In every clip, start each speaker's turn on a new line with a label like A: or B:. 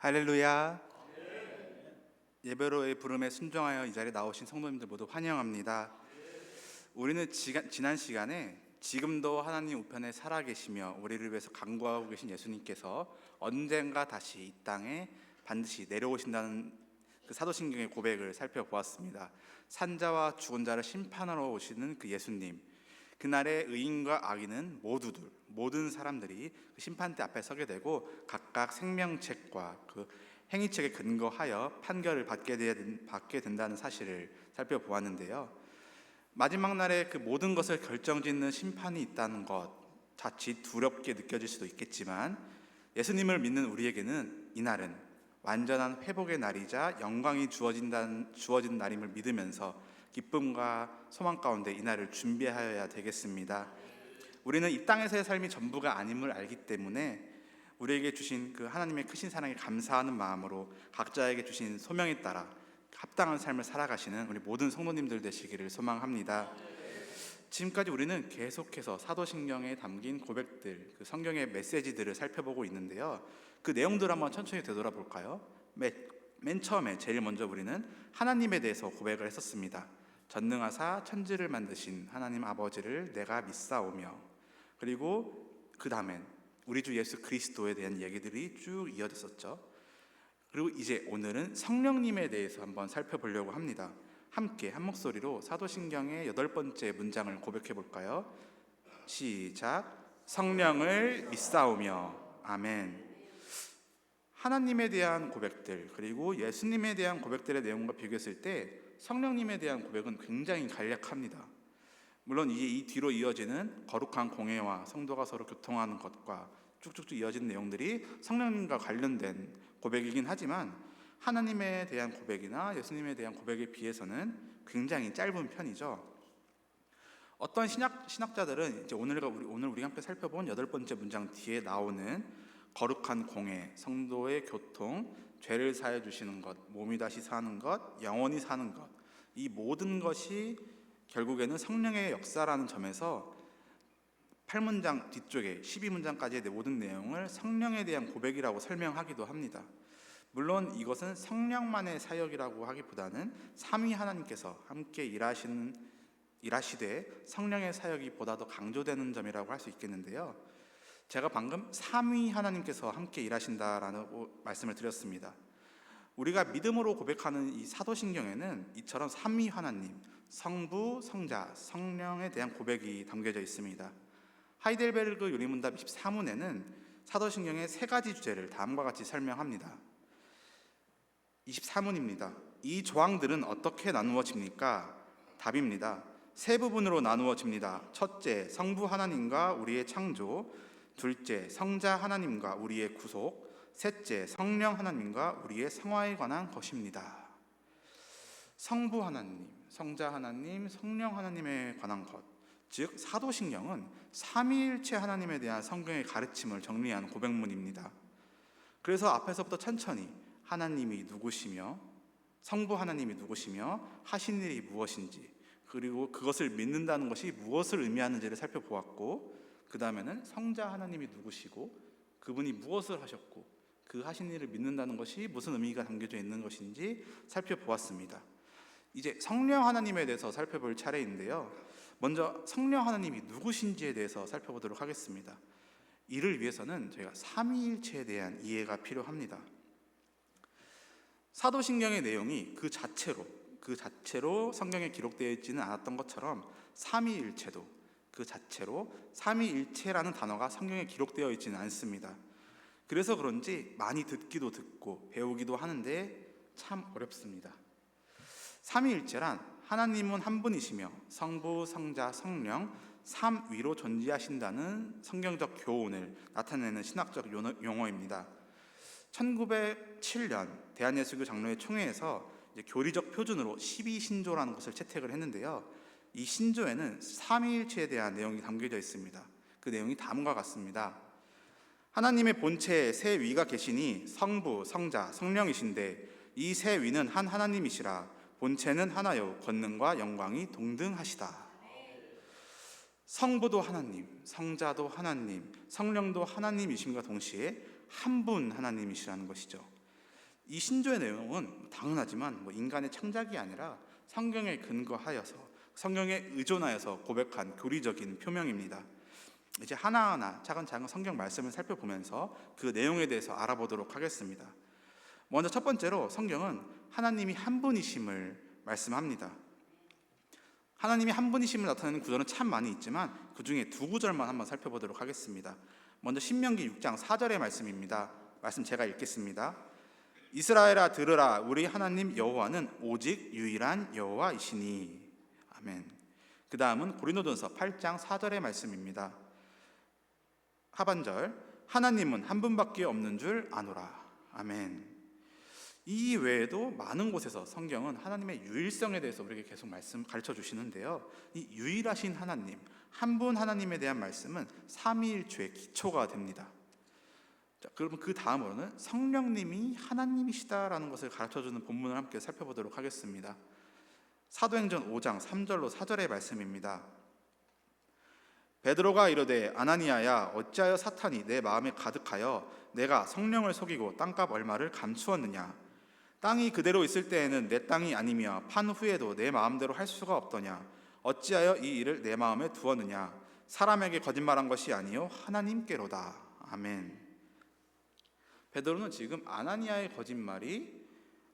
A: 할렐루야. 예배로의 부름에 순종하여 이 자리에 나오신 성도님들 모두 환영합니다. 우리는 지가, 지난 시간에 지금도 하나님 우편에 살아계시며 우리를 위해서 간구하고 계신 예수님께서 언젠가 다시 이 땅에 반드시 내려오신다는 그 사도신경의 고백을 살펴보았습니다. 산자와 죽은 자를 심판하러 오시는 그 예수님. 그날의 의인과 악인은 모두들 모든 사람들이 그 심판대 앞에 서게 되고 각각 생명책과 그 행위책에 근거하여 판결을 받게, 된, 받게 된다는 사실을 살펴보았는데요. 마지막 날에 그 모든 것을 결정짓는 심판이 있다는 것 자칫 두렵게 느껴질 수도 있겠지만 예수님을 믿는 우리에게는 이 날은 완전한 회복의 날이자 영광이 주어진다는 주어진 날임을 믿으면서 기쁨과 소망 가운데 이 날을 준비하여야 되겠습니다. 우리는 이 땅에서의 삶이 전부가 아님을 알기 때문에 우리에게 주신 그 하나님의 크신 사랑에 감사하는 마음으로 각자에게 주신 소명에 따라 합당한 삶을 살아가시는 우리 모든 성도님들 되시기를 소망합니다. 지금까지 우리는 계속해서 사도신경에 담긴 고백들, 그 성경의 메시지들을 살펴보고 있는데요. 그 내용들 한번 천천히 되돌아볼까요? 맨, 맨 처음에 제일 먼저 우리는 하나님에 대해서 고백을 했었습니다. 전능하사 천지를 만드신 하나님 아버지를 내가 믿사오며 그리고 그 다음엔 우리 주 예수 그리스도에 대한 얘기들이 쭉 이어졌었죠. 그리고 이제 오늘은 성령님에 대해서 한번 살펴보려고 합니다. 함께 한 목소리로 사도신경의 여덟 번째 문장을 고백해 볼까요? 시작. 성령을 믿사오며 아멘. 하나님에 대한 고백들 그리고 예수님에 대한 고백들의 내용과 비교했을 때 성령님에 대한 고백은 굉장히 간략합니다. 물론 이게 이 뒤로 이어지는 거룩한 공예와 성도가 서로 교통하는 것과 쭉쭉쭉 이어진 내용들이 성령님과 관련된 고백이긴 하지만 하나님에 대한 고백이나 예수님에 대한 고백에 비해서는 굉장히 짧은 편이죠. 어떤 신학 신학자들은 이제 오늘 우리 오늘 우리 함께 살펴본 여덟 번째 문장 뒤에 나오는 거룩한 공예, 성도의 교통, 죄를 사해 주시는 것, 몸이 다시 사는 것, 영원히 사는 것, 이 모든 것이 결국에는 성령의 역사라는 점에서 8문장 뒤쪽에 12문장까지의 모든 내용을 성령에 대한 고백이라고 설명하기도 합니다. 물론 이것은 성령만의 사역이라고 하기보다는 삼위 하나님께서 함께 일하시는 일하시되 성령의 사역이 보다 더 강조되는 점이라고 할 수 있겠는데요. 제가 방금 삼위 하나님께서 함께 일하신다라는 말씀을 드렸습니다. 우리가 믿음으로 고백하는 이 사도신경에는 이처럼 삼위 하나님, 성부, 성자, 성령에 대한 고백이 담겨져 있습니다. 하이델베르그 요리문답 24문에는 사도신경의 세 가지 주제를 다음과 같이 설명합니다. 24문입니다. 이 조항들은 어떻게 나누어집니까? 답입니다. 세 부분으로 나누어집니다. 첫째, 성부 하나님과 우리의 창조. 둘째, 성자 하나님과 우리의 구속. 셋째, 성령 하나님과 우리의 성화에 관한 것입니다. 성부 하나님, 성자 하나님, 성령 하나님에 관한 것. 즉 사도신경은 삼위일체 하나님에 대한 성경의 가르침을 정리한 고백문입니다. 그래서 앞에서부터 천천히 하나님이 누구시며 성부 하나님이 누구시며 하신 일이 무엇인지 그리고 그것을 믿는다는 것이 무엇을 의미하는지를 살펴보았고 그 다음에는 성자 하나님이 누구시고 그분이 무엇을 하셨고 그 하신 일을 믿는다는 것이 무슨 의미가 담겨져 있는 것인지 살펴보았습니다. 이제 성령 하나님에 대해서 살펴볼 차례인데요. 먼저 성령 하나님이 누구신지에 대해서 살펴보도록 하겠습니다. 이를 위해서는 저희가 삼위일체에 대한 이해가 필요합니다. 사도신경의 내용이 그 자체로 그 자체로 성경에 기록되어 있지는 않았던 것처럼 삼위일체도 그 자체로 삼위일체라는 단어가 성경에 기록되어 있지는 않습니다. 그래서 그런지 많이 듣기도 듣고 배우기도 하는데 참 어렵습니다. 삼위일체란 하나님은 한 분이시며 성부, 성자, 성령 삼위로 존재하신다는 성경적 교훈을 나타내는 신학적 용어입니다. 1907년 대한예수교 장로회 총회에서 교리적 표준으로 12신조라는 것을 채택을 했는데요. 이 신조에는 삼위일체에 대한 내용이 담겨져 있습니다. 그 내용이 다음과 같습니다. 하나님의 본체에 세 위가 계시니 성부, 성자, 성령이신데 이 세 위는 한 하나님이시라 본체는 하나요 권능과 영광이 동등하시다. 성부도 하나님, 성자도 하나님, 성령도 하나님이심과 동시에 한 분 하나님이시라는 것이죠. 이 신조의 내용은 당연하지만 뭐 인간의 창작이 아니라 성경에 근거하여서 성경에 의존하여서 고백한 교리적인 표명입니다. 이제 하나하나 차근차근 성경 말씀을 살펴보면서 그 내용에 대해서 알아보도록 하겠습니다. 먼저 첫 번째로 성경은 하나님이 한 분이심을 말씀합니다. 하나님이 한 분이심을 나타내는 구절은 참 많이 있지만 그 중에 두 구절만 한번 살펴보도록 하겠습니다. 먼저 신명기 6장 4절의 말씀입니다. 말씀 제가 읽겠습니다. 이스라엘아 들으라 우리 하나님 여호와는 오직 유일한 여호와이시니 아멘. 그 다음은 고린도전서 8장 4절의 말씀입니다. 하반절 하나님은 한 분밖에 없는 줄 아노라 아멘. 이 외에도 많은 곳에서 성경은 하나님의 유일성에 대해서 우리에게 계속 말씀 가르쳐 주시는데요. 이 유일하신 하나님, 한 분 하나님에 대한 말씀은 삼위일초의 기초가 됩니다. 자, 그러면 그 다음으로는 성령님이 하나님이시다라는 것을 가르쳐 주는 본문을 함께 살펴보도록 하겠습니다. 사도행전 5장 3절로 4절의 말씀입니다. 베드로가 이르되 아나니아야 어찌하여 사탄이 내 마음에 가득하여 내가 성령을 속이고 땅값 얼마를 감추었느냐 땅이 그대로 있을 때에는 내 땅이 아니며 판 후에도 내 마음대로 할 수가 없더냐 어찌하여 이 일을 내 마음에 두었느냐 사람에게 거짓말한 것이 아니요 하나님께로다 아멘 베드로는 지금 아나니아의 거짓말이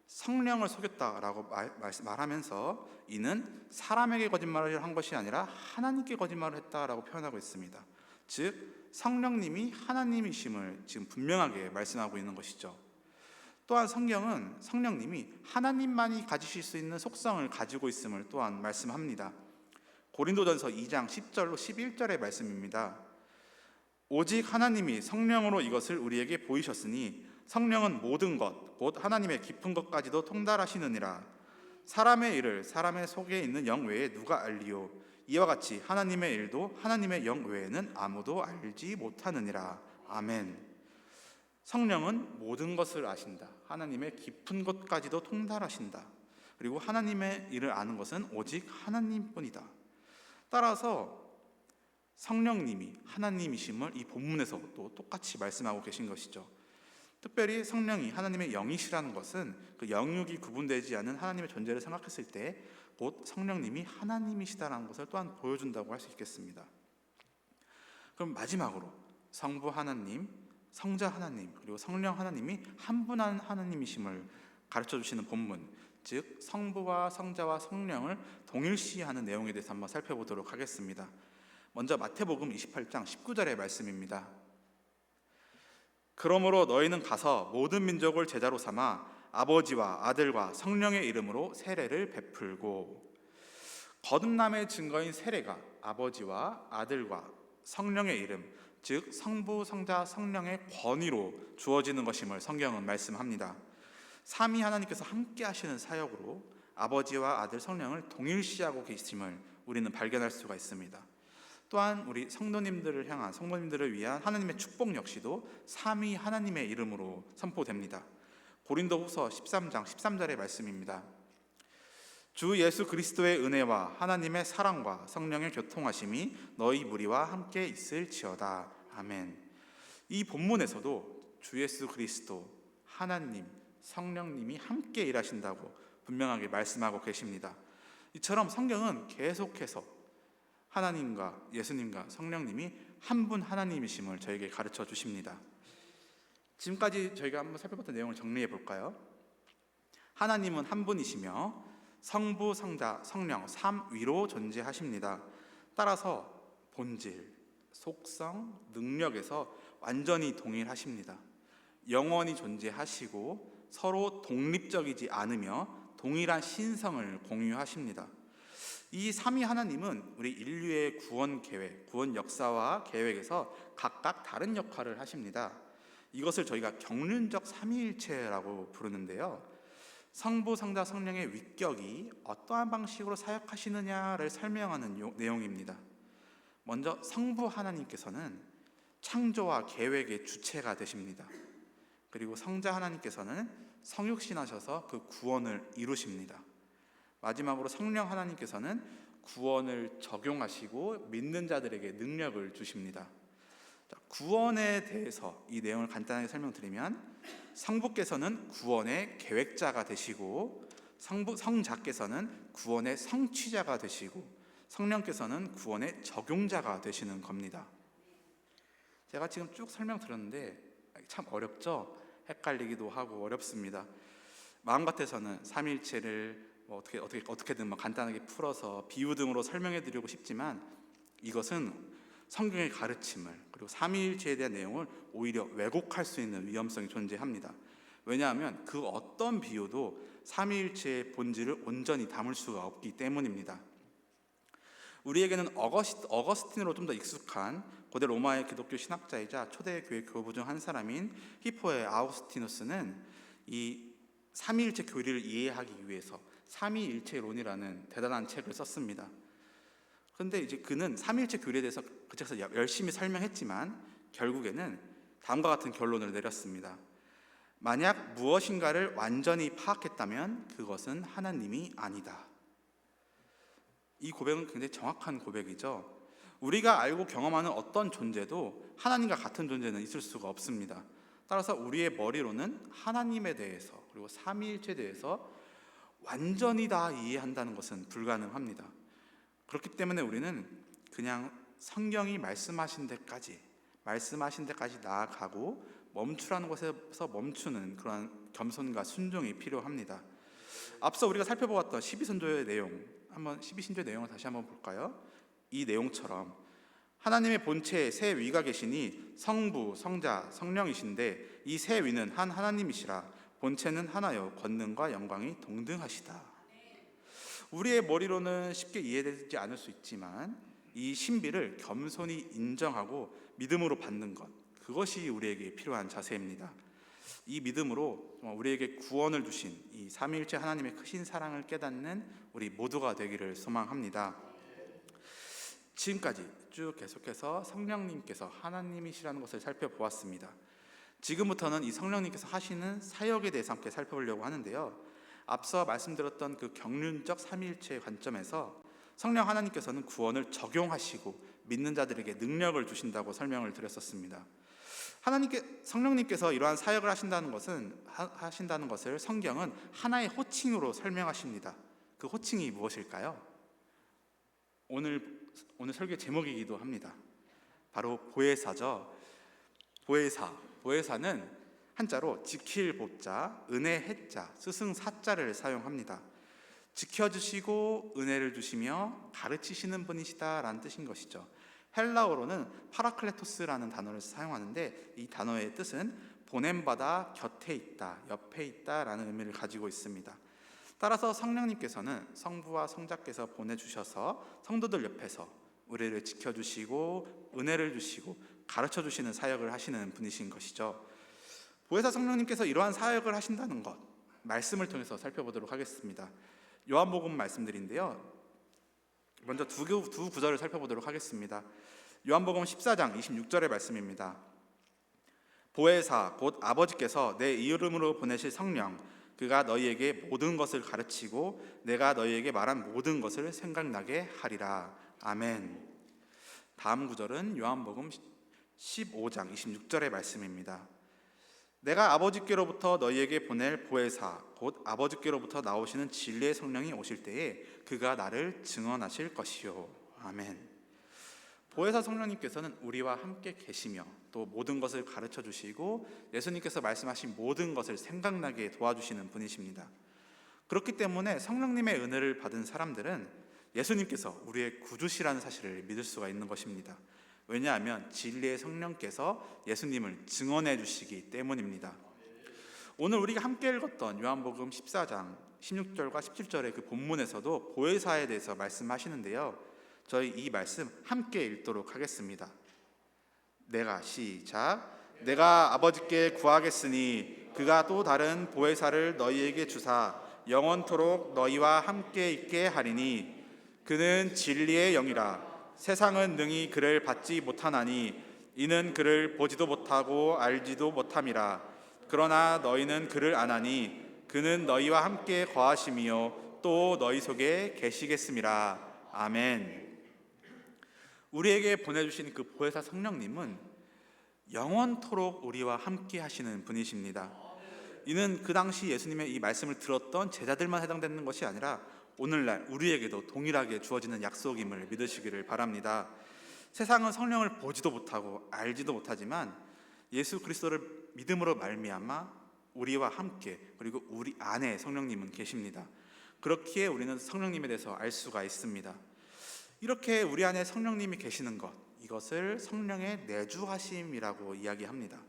A: 성령을 속였다라고 말, 말하면서 이는 사람에게 거짓말을 한 것이 아니라 하나님께 거짓말을 했다라고 표현하고 있습니다. 즉 성령님이 하나님이심을 지금 분명하게 말씀하고 있는 것이죠. 또한 성경은 성령님이 하나님만이 가지실 수 있는 속성을 가지고 있음을 또한 말씀합니다. 고린도전서 2장 10절로 11절의 말씀입니다. 오직 하나님이 성령으로 이것을 우리에게 보이셨으니 성령은 모든 것, 곧 하나님의 깊은 것까지도 통달하시느니라. 사람의 일을 사람의 속에 있는 영 외에 누가 알리요? 이와 같이 하나님의 일도 하나님의 영 외에는 아무도 알지 못하느니라. 아멘. 성령은 모든 것을 아신다. 하나님의 깊은 것까지도 통달하신다. 그리고 하나님의 일을 아는 것은 오직 하나님뿐이다. 따라서 성령님이 하나님이심을 이 본문에서 또 똑같이 말씀하고 계신 것이죠. 특별히 성령이 하나님의 영이시라는 것은 그 영육이 구분되지 않은 하나님의 존재를 생각했을 때 곧 성령님이 하나님이시다라는 것을 또한 보여준다고 할 수 있겠습니다. 그럼 마지막으로 성부 하나님, 성자 하나님, 그리고 성령 하나님이 한분 하나님이심을 가르쳐 주시는 본문, 즉 성부와 성자와 성령을 동일시하는 내용에 대해서 한번 살펴보도록 하겠습니다. 먼저 마태복음 28장 19절의 말씀입니다. 그러므로 너희는 가서 모든 민족을 제자로 삼아 아버지와 아들과 성령의 이름으로 세례를 베풀고 거듭남의 증거인 세례가 아버지와 아들과 성령의 이름 즉 성부 성자 성령의 권위로 주어지는 것임을 성경은 말씀합니다. 삼위 하나님께서 함께 하시는 사역으로 아버지와 아들 성령을 동일시하고 계심을 우리는 발견할 수가 있습니다. 또한 우리 성도님들을 향한 성도님들을 위한 하나님의 축복 역시도 삼위 하나님의 이름으로 선포됩니다. 고린도후서 13장 13절의 말씀입니다. 주 예수 그리스도의 은혜와 하나님의 사랑과 성령의 교통하심이 너희 무리와 함께 있을지어다. 아멘. 이 본문에서도 주 예수 그리스도 하나님 성령님이 함께 일하신다고 분명하게 말씀하고 계십니다. 이처럼 성경은 계속해서 하나님과 예수님과 성령님이 한 분 하나님이심을 저에게 가르쳐 주십니다. 지금까지 저희가 한번 살펴봤던 내용을 정리해 볼까요? 하나님은 한 분이시며 성부, 성자, 성령 삼위로 존재하십니다. 따라서 본질, 속성, 능력에서 완전히 동일하십니다. 영원히 존재하시고 서로 독립적이지 않으며 동일한 신성을 공유하십니다. 이 삼위 하나님은 우리 인류의 구원 계획, 구원 역사와 계획에서 각각 다른 역할을 하십니다. 이것을 저희가 경륜적 삼위일체라고 부르는데요. 성부, 성자, 성령의 위격이 어떠한 방식으로 사역하시느냐를 설명하는 요, 내용입니다. 먼저 성부 하나님께서는 창조와 계획의 주체가 되십니다. 그리고 성자 하나님께서는 성육신하셔서 그 구원을 이루십니다. 마지막으로 성령 하나님께서는 구원을 적용하시고 믿는 자들에게 능력을 주십니다. 구원에 대해서 이 내용을 간단하게 설명드리면 성부께서는 구원의 계획자가 되시고 성부, 성자께서는 구원의 성취자가 되시고 성령께서는 구원의 적용자가 되시는 겁니다. 제가 지금 쭉 설명 들었는데 참 어렵죠? 헷갈리기도 하고 어렵습니다. 마음 같아서는 삼일체를 뭐 어떻게 어떻게 어떻게든 뭐 간단하게 풀어서 비유 등으로 설명해 드리고 싶지만 이것은 성경의 가르침을 그리고 삼위일체에 대한 내용을 오히려 왜곡할 수 있는 위험성이 존재합니다. 왜냐하면 그 어떤 비유도 삼위일체의 본질을 온전히 담을 수가 없기 때문입니다. 우리에게는 어거스틴으로 좀 더 익숙한 고대 로마의 기독교 신학자이자 초대 교회 교부 중 한 사람인 히포의 아우스티누스는 이 삼위일체 교리를 이해하기 위해서 삼위일체론이라는 대단한 책을 썼습니다. 그런데 이제 그는 삼위일체 교리에 대해서 그 책에서 열심히 설명했지만 결국에는 다음과 같은 결론을 내렸습니다. 만약 무엇인가를 완전히 파악했다면 그것은 하나님이 아니다. 이 고백은 굉장히 정확한 고백이죠. 우리가 알고 경험하는 어떤 존재도 하나님과 같은 존재는 있을 수가 없습니다. 따라서 우리의 머리로는 하나님에 대해서 그리고 삼위일체에 대해서 완전히 다 이해한다는 것은 불가능합니다. 그렇기 때문에 우리는 그냥 성경이 말씀하신 데까지 말씀하신 데까지 나아가고 멈추라는 것에서 멈추는 그러한 겸손과 순종이 필요합니다. 앞서 우리가 살펴보았던 12선조의 내용 한번 12신조의 내용을 다시 한번 볼까요? 이 내용처럼 하나님의 본체에 세 위가 계시니 성부, 성자, 성령이신데 이 세 위는 한 하나님이시라 본체는 하나요 권능과 영광이 동등하시다. 우리의 머리로는 쉽게 이해되지 않을 수 있지만 이 신비를 겸손히 인정하고 믿음으로 받는 것 그것이 우리에게 필요한 자세입니다. 이 믿음으로 우리에게 구원을 주신 이 삼위일체 하나님의 크신 사랑을 깨닫는 우리 모두가 되기를 소망합니다. 지금까지 쭉 계속해서 성령님께서 하나님이시라는 것을 살펴보았습니다. 지금부터는 이 성령님께서 하시는 사역에 대해서 함께 살펴보려고 하는데요. 앞서 말씀드렸던 그 경륜적 삼위일체의 관점에서 성령 하나님께서는 구원을 적용하시고 믿는 자들에게 능력을 주신다고 설명을 드렸었습니다. 하나님께 성령님께서 이러한 사역을 하신다는 것은 하, 신다는 것을 성경은 하나의 호칭으로 설명하십니다. 그 호칭이 무엇일까요? 오늘 오늘 설교 제목이기도 합니다. 바로 보혜사죠. 보혜사. 보혜사는 한자로 지킬 보자, 은혜 해자, 스승 사자를 사용합니다. 지켜주시고 은혜를 주시며 가르치시는 분이시다라는 뜻인 것이죠. 헬라어로는 파라클레토스라는 단어를 사용하는데 이 단어의 뜻은 보냄받아 곁에 있다, 옆에 있다라는 의미를 가지고 있습니다. 따라서 성령님께서는 성부와 성자께서 보내주셔서 성도들 옆에서 우리를 지켜주시고 은혜를 주시고 가르쳐 주시는 사역을 하시는 분이신 것이죠. 보혜사 성령님께서 이러한 사역을 하신다는 것 말씀을 통해서 살펴보도록 하겠습니다. 요한복음 말씀드린데요. 먼저 두, 두 구절을 살펴보도록 하겠습니다. 요한복음 14장 26절의 말씀입니다. 보혜사 곧 아버지께서 내 이름으로 보내실 성령 그가 너희에게 모든 것을 가르치고 내가 너희에게 말한 모든 것을 생각나게 하리라. 아멘. 다음 구절은 요한복음 15장 26절의 말씀입니다. 내가 아버지께로부터 너희에게 보낼 보혜사 곧 아버지께로부터 나오시는 진리의 성령이 오실 때에 그가 나를 증언하실 것이요. 아멘. 보혜사 성령님께서는 우리와 함께 계시며 또 모든 것을 가르쳐 주시고 예수님께서 말씀하신 모든 것을 생각나게 도와주시는 분이십니다. 그렇기 때문에 성령님의 은혜를 받은 사람들은 예수님께서 우리의 구주시라는 사실을 믿을 수가 있는 것입니다. 왜냐하면 진리의 성령께서 예수님을 증언해 주시기 때문입니다. 오늘 우리가 함께 읽었던 요한복음 14장 16절과 17절의 그 본문에서도 보혜사에 대해서 말씀하시는데요. 저희 이 말씀 함께 읽도록 하겠습니다. 내가 시작 내가 아버지께 구하겠으니 그가 또 다른 보혜사를 너희에게 주사 영원토록 너희와 함께 있게 하리니 그는 진리의 영이라 세상은 능히 그를 받지 못하나니 이는 그를 보지도 못하고 알지도 못함이라 그러나 너희는 그를 아나니 그는 너희와 함께 거하심이요 또 너희 속에 계시겠음이라 아멘. 우리에게 보내주신 그 보혜사 성령님은 영원토록 우리와 함께 하시는 분이십니다. 이는 그 당시 예수님의 이 말씀을 들었던 제자들만 해당되는 것이 아니라 오늘날 우리에게도 동일하게 주어지는 약속임을 믿으시기를 바랍니다. 세상은 성령을 보지도 못하고 알지도 못하지만 예수 그리스도를 믿음으로 말미암아 우리와 함께 그리고 우리 안에 성령님은 계십니다. 그렇기에 우리는 성령님에 대해서 알 수가 있습니다. 이렇게 우리 안에 성령님이 계시는 것 이것을 성령의 내주하심이라고 이야기합니다.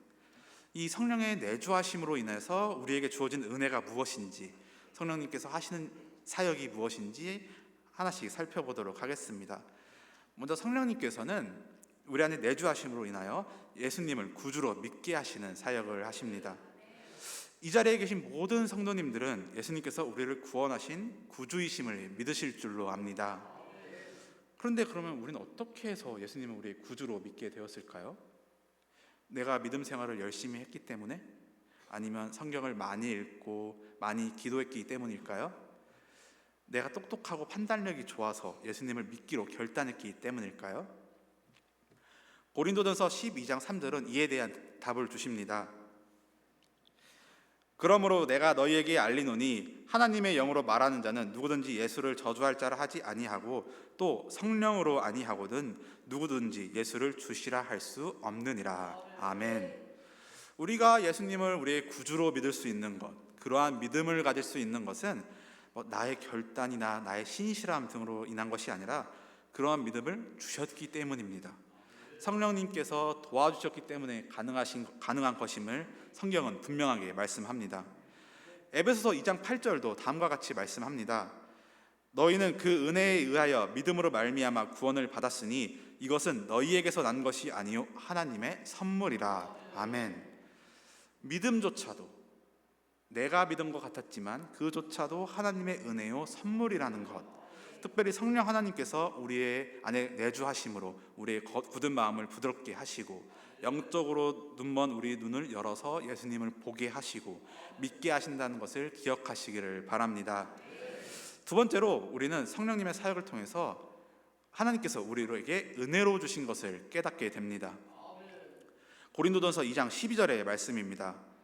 A: 이 성령의 내주하심으로 인해서 우리에게 주어진 은혜가 무엇인지 성령님께서 하시는 사역이 무엇인지 하나씩 살펴보도록 하겠습니다. 먼저 성령님께서는 우리 안에 내주하심으로 인하여 예수님을 구주로 믿게 하시는 사역을 하십니다. 이 자리에 계신 모든 성도님들은 예수님께서 우리를 구원하신 구주이심을 믿으실 줄로 압니다. 그런데 그러면 우리는 어떻게 해서 예수님을 우리의 구주로 믿게 되었을까요? 내가 믿음 생활을 열심히 했기 때문에 아니면 성경을 많이 읽고 많이 기도했기 때문일까요? 내가 똑똑하고 판단력이 좋아서 예수님을 믿기로 결단했기 때문일까요? 고린도전서 12장 3절은 이에 대한 답을 주십니다. 그러므로 내가 너희에게 알리노니 하나님의 영으로 말하는 자는 누구든지 예수를 저주할 자라 하지 아니하고 또 성령으로 아니하거든 누구든지 예수를 주시라 할 수 없느니라. 아멘. 우리가 예수님을 우리의 구주로 믿을 수 있는 것, 그러한 믿음을 가질 수 있는 것은 뭐 나의 결단이나 나의 신실함 등으로 인한 것이 아니라 그러한 믿음을 주셨기 때문입니다. 성령님께서 도와주셨기 때문에 가능하신 가능한 것임을 성경은 분명하게 말씀합니다. 에베소서 2장 8절도 다음과 같이 말씀합니다. 너희는 그 은혜에 의하여 믿음으로 말미암아 구원을 받았으니 이것은 너희에게서 난 것이 아니요 하나님의 선물이라. 아멘. 믿음조차도 내가 믿은 것 같았지만 그조차도 하나님의 은혜요 선물이라는 것. 특별히 성령 하나님께서 우리의 안에 내주하심으로 우리의 굳은 마음을 부드럽게 하시고 영적으로 눈먼 우리 눈을 열어서 예수님을 보게 하시고 믿게 하신다는 것을 기억하시기를 바랍니다. 두 번째로 우리는 성령님의 사역을 통해서 하나님께서 우리에게 은혜로 주신 것을 깨닫게 됩니다. 고린도전서 2장 12절의 말씀입니다.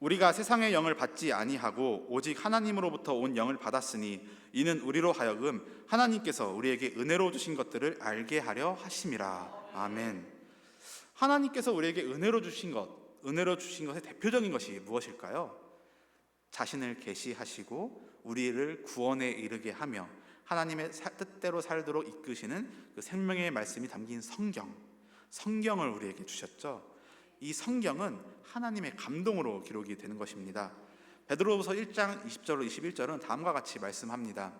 A: 우리가 세상의 영을 받지 아니하고 오직 하나님으로부터 온 영을 받았으니 이는 우리로 하여금 하나님께서 우리에게 은혜로 주신 것들을 알게 하려 하심이라. 아멘. 하나님께서 우리에게 은혜로 주신 것, 은혜로 주신 것의 대표적인 것이 무엇일까요? 자신을 계시하시고 우리를 구원에 이르게 하며 하나님의 뜻대로 살도록 이끄시는 그 생명의 말씀이 담긴 성경, 성경을 우리에게 주셨죠. 이 성경은 하나님의 감동으로 기록이 되는 것입니다. 베드로후서 1장 20절로 21절은 다음과 같이 말씀합니다.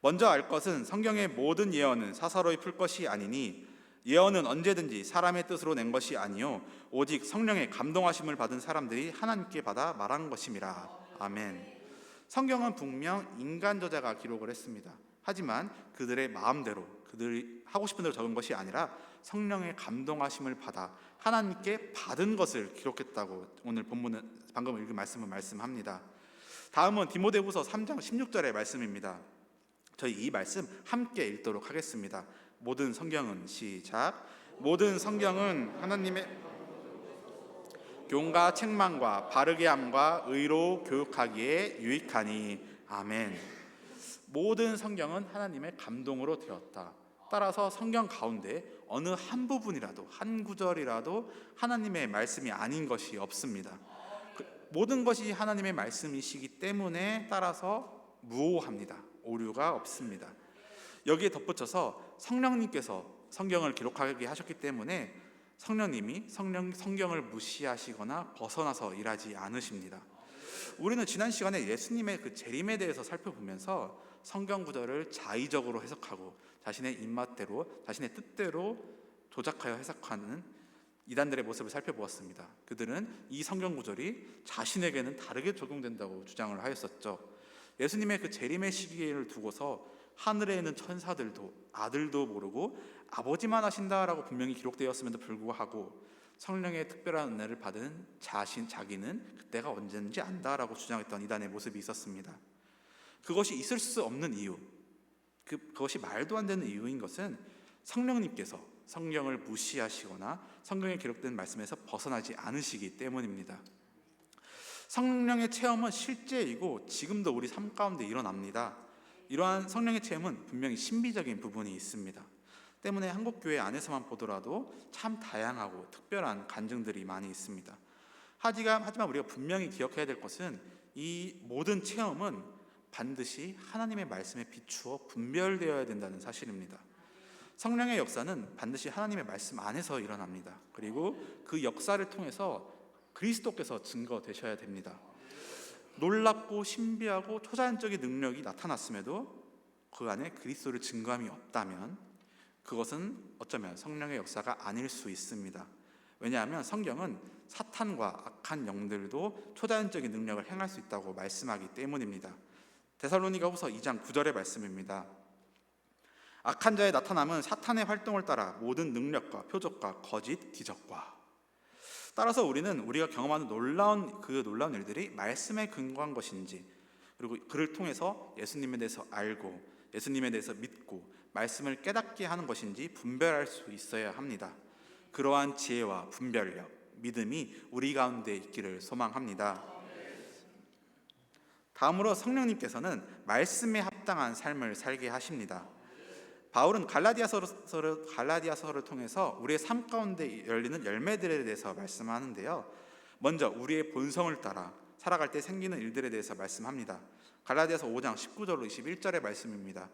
A: 먼저 알 것은 성경의 모든 예언은 사사로이 풀 것이 아니니 예언은 언제든지 사람의 뜻으로 낸 것이 아니요 오직 성령의 감동하심을 받은 사람들이 하나님께 받아 말한 것임이라. 아멘. 성경은 분명 인간 저자가 기록을 했습니다. 하지만 그들의 마음대로 그들이 하고 싶은 대로 적은 것이 아니라 성령의 감동하심을 받아 하나님께 받은 것을 기록했다고 오늘 본문은 방금 읽은 말씀은 말씀합니다. 다음은 디모데후서 3장 16절의 말씀입니다. 저희 이 말씀 함께 읽도록 하겠습니다. 모든 성경은 시작. 모든 성경은 하나님의 교훈과 책망과 바르게 함과 의로 교육하기에 유익하니 아멘. 모든 성경은 하나님의 감동으로 되었다. 따라서 성경 가운데 어느 한 부분이라도 한 구절이라도 하나님의 말씀이 아닌 것이 없습니다. 그 모든 것이 하나님의 말씀이시기 때문에 따라서 무오합니다. 오류가 없습니다. 여기에 덧붙여서 성령님께서 성경을 기록하게 하셨기 때문에 성령님이 성령 성경을 무시하시거나 벗어나서 일하지 않으십니다. 우리는 지난 시간에 예수님의 그 재림에 대해서 살펴보면서 성경 구절을 자의적으로 해석하고 자신의 입맛대로 자신의 뜻대로 조작하여 해석하는 이단들의 모습을 살펴보았습니다. 그들은 이 성경 구절이 자신에게는 다르게 적용된다고 주장을 하였었죠. 예수님의 그 재림의 시기를 두고서 하늘에 있는 천사들도 아들도 모르고 아버지만 하신다라고 분명히 기록되었음에도 불구하고 성령의 특별한 은혜를 받은 자신 자기는 그때가 언제인지 안다라고 주장했던 이단의 모습이 있었습니다. 그것이 있을 수 없는 이유, 그, 그것이 말도 안 되는 이유인 것은 성령님께서 성경을 무시하시거나 성경에 기록된 말씀에서 벗어나지 않으시기 때문입니다. 성령의 체험은 실제이고 지금도 우리 삶 가운데 일어납니다. 이러한 성령의 체험은 분명히 신비적인 부분이 있습니다. 때문에 한국 교회 안에서만 보더라도 참 다양하고 특별한 간증들이 많이 있습니다. 하지만 우리가 분명히 기억해야 될 것은 이 모든 체험은 반드시 하나님의 말씀에 비추어 분별되어야 된다는 사실입니다. 성령의 역사는 반드시 하나님의 말씀 안에서 일어납니다. 그리고 그 역사를 통해서 그리스도께서 증거되셔야 됩니다. 놀랍고 신비하고 초자연적인 능력이 나타났음에도 그 안에 그리스도를 증거함이 없다면 그것은 어쩌면 성령의 역사가 아닐 수 있습니다. 왜냐하면 성경은 사탄과 악한 영들도 초자연적인 능력을 행할 수 있다고 말씀하기 때문입니다. 데살로니가후서 2장 9절의 말씀입니다. 악한 자의 나타남은 사탄의 활동을 따라 모든 능력과 표적과 거짓 기적과 따라서 우리는 우리가 경험하는 놀라운 그 놀라운 일들이 말씀에 근거한 것인지 그리고 그를 통해서 예수님에 대해서 알고 예수님에 대해서 믿고 말씀을 깨닫게 하는 것인지 분별할 수 있어야 합니다. 그러한 지혜와 분별력, 믿음이 우리 가운데 있기를 소망합니다. 다음으로 성령님께서는 말씀에 합당한 삶을 살게 하십니다. 바울은 갈라디아서를, 갈라디아서를 통해서 우리의 삶 가운데 열리는 열매들에 대해서 말씀하는데요. 먼저 우리의 본성을 따라 살아갈 때 생기는 일들에 대해서 말씀합니다. 갈라디아서 5장 19절로 21절의 말씀입니다.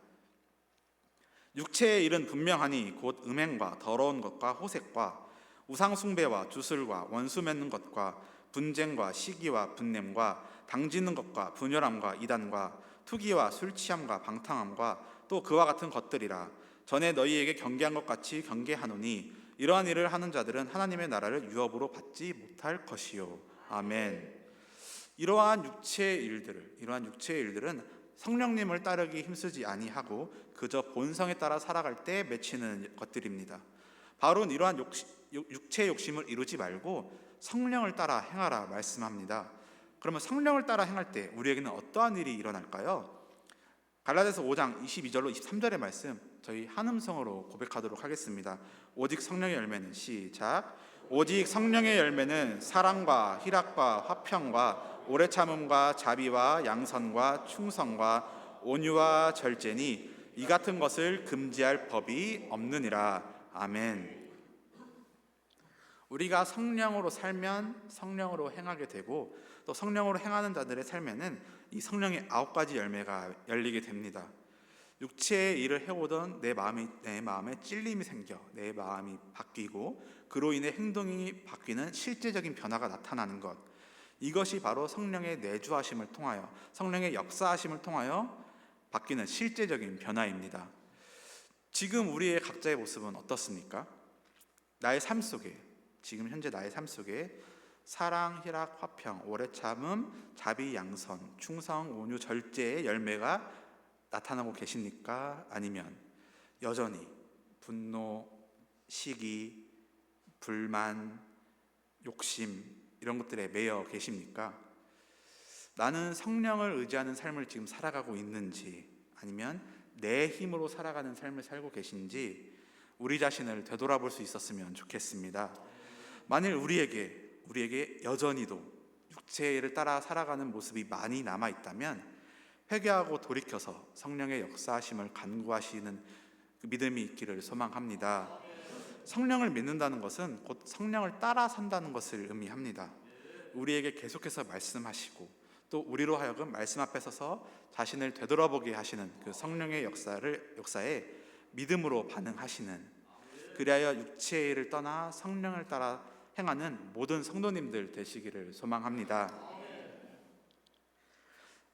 A: 육체의 일은 분명하니 곧 음행과 더러운 것과 호색과 우상 숭배와 주술과 원수 맺는 것과 분쟁과 시기와 분냄과 당지는 것과 분열함과 이단과 투기와 술 취함과 방탕함과 또 그와 같은 것들이라 전에 너희에게 경계한 것 같이 경계하노니 이러한 일을 하는 자들은 하나님의 나라를 유업으로 받지 못할 것이요 아멘. 이러한 육체의 일들을 이러한 육체의 일들은 성령님을 따르기 힘쓰지 아니하고 그저 본성에 따라 살아갈 때 맺히는 것들입니다. 바울은 이러한 육체의 욕심을 이루지 말고 성령을 따라 행하라 말씀합니다. 그러면 성령을 따라 행할 때 우리에게는 어떠한 일이 일어날까요? 갈라디아서 5장 22절로 23절의 말씀 저희 한 음성으로 고백하도록 하겠습니다. 오직 성령의 열매는 시작. 오직 성령의 열매는 사랑과 희락과 화평과 오래 참음과 자비와 양선과 충성과 온유와 절제니 이 같은 것을 금지할 법이 없느니라. 아멘. 우리가 성령으로 살면 성령으로 행하게 되고 또 성령으로 행하는 자들의 삶에는 이 성령의 아홉 가지 열매가 열리게 됩니다. 육체의 일을 해오던 내 마음이 내 마음에 찔림이 생겨 내 마음이 바뀌고 그로 인해 행동이 바뀌는 실제적인 변화가 나타나는 것 이것이 바로 성령의 내주하심을 통하여 성령의 역사하심을 통하여 바뀌는 실제적인 변화입니다. 지금 우리의 각자의 모습은 어떻습니까? 나의 삶 속에 지금 현재 나의 삶 속에 사랑, 희락, 화평, 오래 참음, 자비, 양선, 충성, 온유, 절제의 열매가 나타나고 계십니까? 아니면 여전히 분노, 시기, 불만, 욕심 이런 것들에 매여 계십니까? 나는 성령을 의지하는 삶을 지금 살아가고 있는지 아니면 내 힘으로 살아가는 삶을 살고 계신지 우리 자신을 되돌아볼 수 있었으면 좋겠습니다. 만일 우리에게 우리에게 여전히도 육체를 따라 살아가는 모습이 많이 남아 있다면 회개하고 돌이켜서 성령의 역사하심을 간구하시는 그 믿음이 있기를 소망합니다. 성령을 믿는다는 것은 곧 성령을 따라 산다는 것을 의미합니다. 우리에게 계속해서 말씀하시고 또 우리로 하여금 말씀 앞에 서서 자신을 되돌아보게 하시는 그 성령의 역사를 역사에 믿음으로 반응하시는 그리하여 일을 떠나 성령을 따라 행하는 모든 성도님들 되시기를 소망합니다.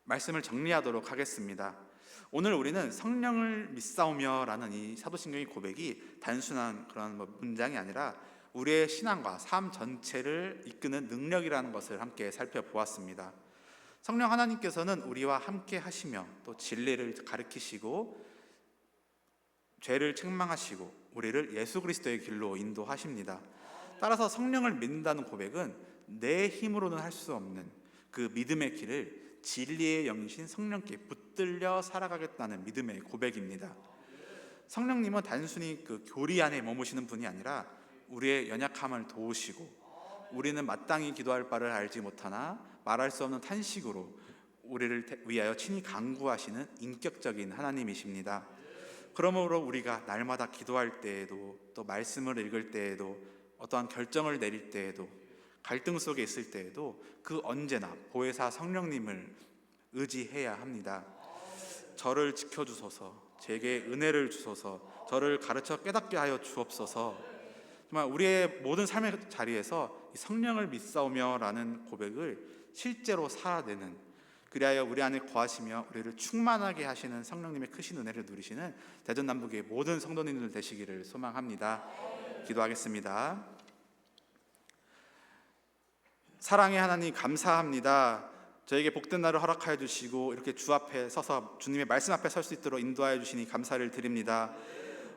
A: 말씀을 정리하도록 하겠습니다. 오늘 우리는 성령을 믿사오며라는 이 사도신경의 고백이 단순한 그런 뭐 문장이 아니라 우리의 신앙과 삶 전체를 이끄는 능력이라는 것을 함께 살펴보았습니다. 성령 하나님께서는 우리와 함께 하시며 또 진리를 가르치시고 죄를 책망하시고 우리를 예수 그리스도의 길로 인도하십니다. 따라서 성령을 믿는다는 고백은 내 힘으로는 할 수 없는 그 믿음의 길을 진리의 영이신 성령께 붙들려 살아가겠다는 믿음의 고백입니다. 성령님은 단순히 그 교리 안에 머무시는 분이 아니라 우리의 연약함을 도우시고 우리는 마땅히 기도할 바를 알지 못하나 말할 수 없는 탄식으로 우리를 대- 위하여 친히 강구하시는 인격적인 하나님이십니다. 그러므로 우리가 날마다 기도할 때에도 또 말씀을 읽을 때에도 어떠한 결정을 내릴 때에도 갈등 속에 있을 때에도 그 언제나 보혜사 성령님을 의지해야 합니다. 저를 지켜주소서, 제게 은혜를 주소서, 저를 가르쳐 깨닫게 하여 주옵소서. 정말 우리의 모든 삶의 자리에서 이 성령을 믿사오며라는 고백을 실제로 살아내는 그리하여 우리 안에 거하시며 우리를 충만하게 하시는 성령님의 크신 은혜를 누리시는 대전 남북의 모든 성도님들 되시기를 소망합니다. 기도하겠습니다. 사랑의 하나님 감사합니다. 저에게 복된 날을 허락하여 주시고 이렇게 주 앞에 서서 주님의 말씀 앞에 설 수 있도록 인도하여 주시니 감사를 드립니다.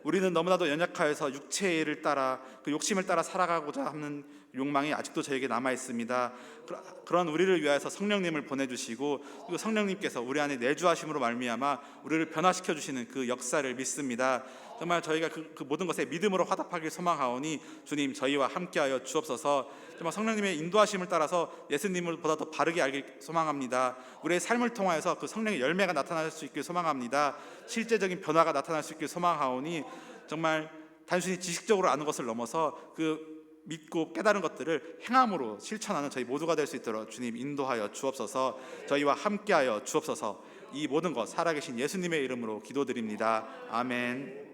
A: 우리는 너무나도 연약하여서 육체의 일을 따라 그 욕심을 따라 살아가고자 하는 욕망이 아직도 저에게 남아 있습니다. 그런 우리를 위하여서 성령님을 보내주시고 그리고 성령님께서 우리 안에 내주하심으로 말미암아 우리를 변화시켜 주시는 그 역사를 믿습니다. 정말 저희가 그, 그 모든 것에 믿음으로 화답하길 소망하오니 주님 저희와 함께하여 주옵소서. 정말 성령님의 인도하심을 따라서 예수님을 보다 더 바르게 알길 소망합니다. 우리의 삶을 통하여서 그 성령의 열매가 나타날 수 있길 소망합니다. 실제적인 변화가 나타날 수 있길 소망하오니 정말 단순히 지식적으로 아는 것을 넘어서 그 믿고 깨달은 것들을 행함으로 실천하는 저희 모두가 될 수 있도록 주님 인도하여 주옵소서. 저희와 함께하여 주옵소서. 이 모든 것 살아계신 예수님의 이름으로 기도드립니다. 아멘.